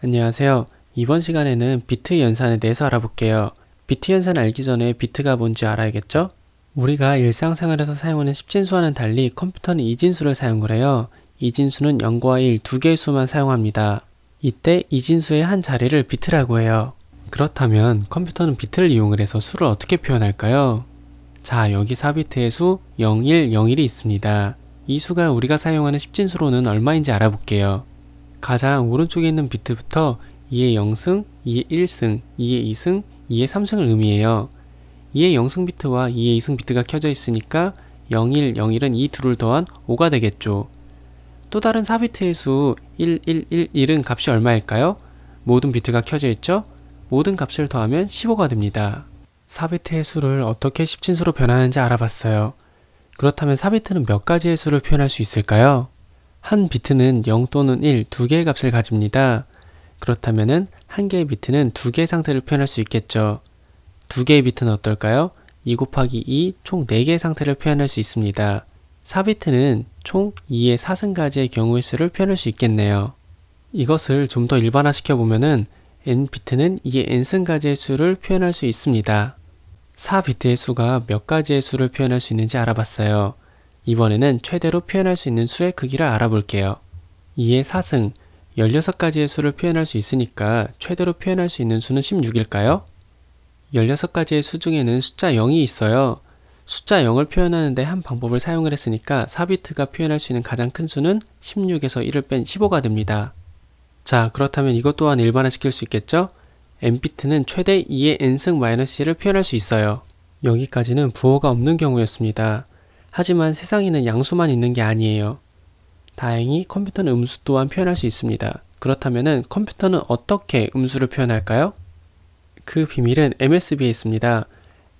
안녕하세요. 이번 시간에는 비트 연산에 대해서 알아볼게요. 비트 연산 알기 전에 비트가 뭔지 알아야겠죠? 우리가 일상생활에서 사용하는 십진수와는 달리 컴퓨터는 이진수를 사용을 해요. 이진수는 0과 1 두 개의 수만 사용합니다. 이때 이진수의 한 자리를 비트라고 해요. 그렇다면 컴퓨터는 비트를 이용을 해서 수를 어떻게 표현할까요? 자, 여기 4비트의 수 01, 01이 있습니다. 이 수가 우리가 사용하는 십진수로는 얼마인지 알아볼게요. 가장 오른쪽에 있는 비트부터 2의 0승, 2의 1승, 2의 2승, 2의 3승을 의미해요. 2의 0승 비트와 2의 2승 비트가 켜져 있으니까 01, 01은 이 둘을 더한 5가 되겠죠. 또 다른 4비트의 수 1, 1, 1, 1은 값이 얼마일까요? 모든 비트가 켜져 있죠? 모든 값을 더하면 15가 됩니다. 4비트의 수를 어떻게 십진수로 변하는지 알아봤어요. 그렇다면 4비트는 몇 가지의 수를 표현할 수 있을까요? 한 비트는 0 또는 1 두 개의 값을 가집니다. 그렇다면은 한 개의 비트는 두 개의 상태를 표현할 수 있겠죠. 두 개의 비트는 어떨까요? 2 곱하기 2 총 4개의 상태를 표현할 수 있습니다. 4비트는 총 2의 4승가지의 경우의 수를 표현할 수 있겠네요. 이것을 좀 더 일반화시켜 보면은 n비트는 2의 n승가지의 수를 표현할 수 있습니다. 4비트의 수가 몇 가지의 수를 표현할 수 있는지 알아봤어요. 이번에는 최대로 표현할 수 있는 수의 크기를 알아볼게요. 2의 4승, 16가지의 수를 표현할 수 있으니까 최대로 표현할 수 있는 수는 16일까요? 16가지의 수 중에는 숫자 0이 있어요. 숫자 0을 표현하는데 한 방법을 사용을 했으니까 4비트가 표현할 수 있는 가장 큰 수는 16에서 1을 뺀 15가 됩니다. 자, 그렇다면 이것 또한 일반화시킬 수 있겠죠? n비트는 최대 2의 n승 마이너스 1을 표현할 수 있어요. 여기까지는 부호가 없는 경우였습니다. 하지만 세상에는 양수만 있는 게 아니에요. 다행히 컴퓨터는 음수 또한 표현할 수 있습니다. 그렇다면 컴퓨터는 어떻게 음수를 표현할까요? 그 비밀은 MSB에 있습니다.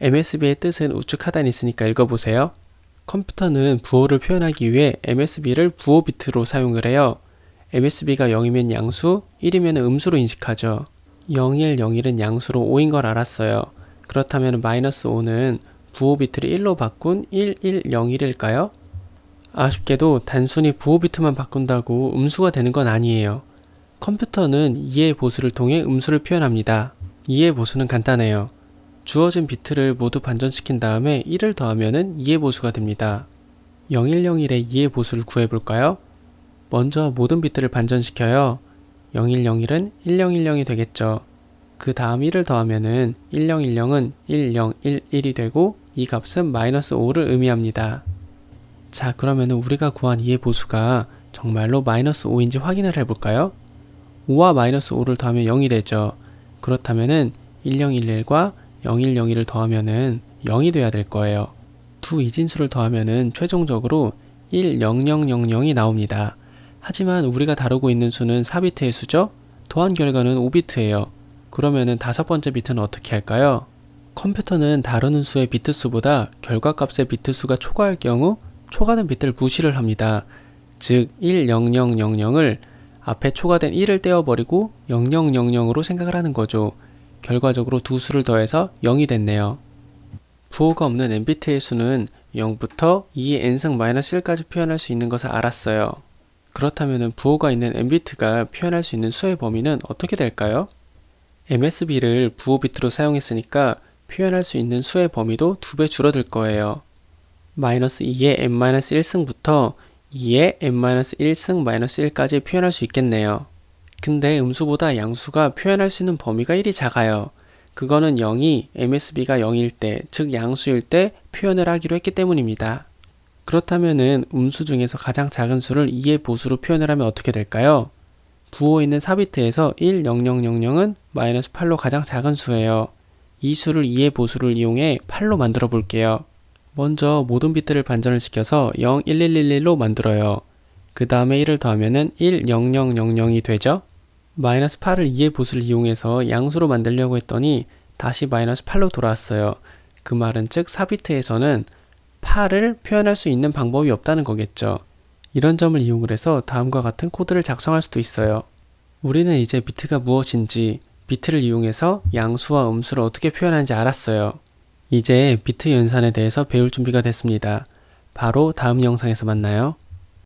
MSB의 뜻은 우측 하단에 있으니까 읽어보세요. 컴퓨터는 부호를 표현하기 위해 MSB를 부호 비트로 사용을 해요. MSB가 0이면 양수, 1이면 음수로 인식하죠. 01, 01은 양수로 5인 걸 알았어요. 그렇다면 마이너스 5는 부호 비트를 1로 바꾼 1101일까요? 아쉽게도 단순히 부호 비트만 바꾼다고 음수가 되는 건 아니에요. 컴퓨터는 2의 보수를 통해 음수를 표현합니다. 2의 보수는 간단해요. 주어진 비트를 모두 반전시킨 다음에 1을 더하면 2의 보수가 됩니다. 0101의 2의 보수를 구해볼까요? 먼저 모든 비트를 반전시켜요. 0101은 1010이 되겠죠. 그 다음 1을 더하면은 1010은 1011이 되고 이 값은 마이너스 5를 의미합니다. 자 그러면 우리가 구한 2의 보수가 정말로 마이너스 5인지 확인을 해볼까요? 5와 마이너스 5를 더하면 0이 되죠. 그렇다면은 1011과 0101을 더하면은 0이 돼야 될 거예요. 두 이진수를 더하면은 최종적으로 10000이 나옵니다. 하지만 우리가 다루고 있는 수는 4비트의 수죠? 더한 결과는 5비트예요. 그러면은 다섯 번째 비트는 어떻게 할까요? 컴퓨터는 다루는 수의 비트 수보다 결과 값의 비트 수가 초과할 경우 초과된 비트를 무시를 합니다. 즉 10000을 앞에 초과된 1을 떼어버리고 0000으로 생각을 하는 거죠. 결과적으로 두 수를 더해서 0이 됐네요. 부호가 없는 n비트의 수는 0부터 2의 n승 마이너스 1까지 표현할 수 있는 것을 알았어요. 그렇다면 부호가 있는 n비트가 표현할 수 있는 수의 범위는 어떻게 될까요? MSB를 부호 비트로 사용했으니까 표현할 수 있는 수의 범위도 두 배 줄어들 거예요. 마이너스 2의 n-1승부터 2의 n-1승 마이너스 1까지 표현할 수 있겠네요. 근데 음수보다 양수가 표현할 수 있는 범위가 1이 작아요. 그거는 0이 MSB가 0일 때, 즉 양수일 때 표현을 하기로 했기 때문입니다. 그렇다면은 음수 중에서 가장 작은 수를 2의 보수로 표현을 하면 어떻게 될까요? 부호에 있는 4비트에서 1, 0, 0, 0, 0은 마이너스 8로 가장 작은 수예요. 이 수를 2의 보수를 이용해 8로 만들어 볼게요. 먼저 모든 비트를 반전을 시켜서 0, 1, 1, 1, 1로 만들어요. 그 다음에 1을 더하면은 1, 0, 0, 0, 0이 되죠? 마이너스 8을 2의 보수를 이용해서 양수로 만들려고 했더니 다시 마이너스 8로 돌아왔어요. 그 말은 즉 4비트에서는 8을 표현할 수 있는 방법이 없다는 거겠죠. 이런 점을 이용을 해서 다음과 같은 코드를 작성할 수도 있어요. 우리는 이제 비트가 무엇인지 비트를 이용해서 양수와 음수를 어떻게 표현하는지 알았어요. 이제 비트 연산에 대해서 배울 준비가 됐습니다. 바로 다음 영상에서 만나요.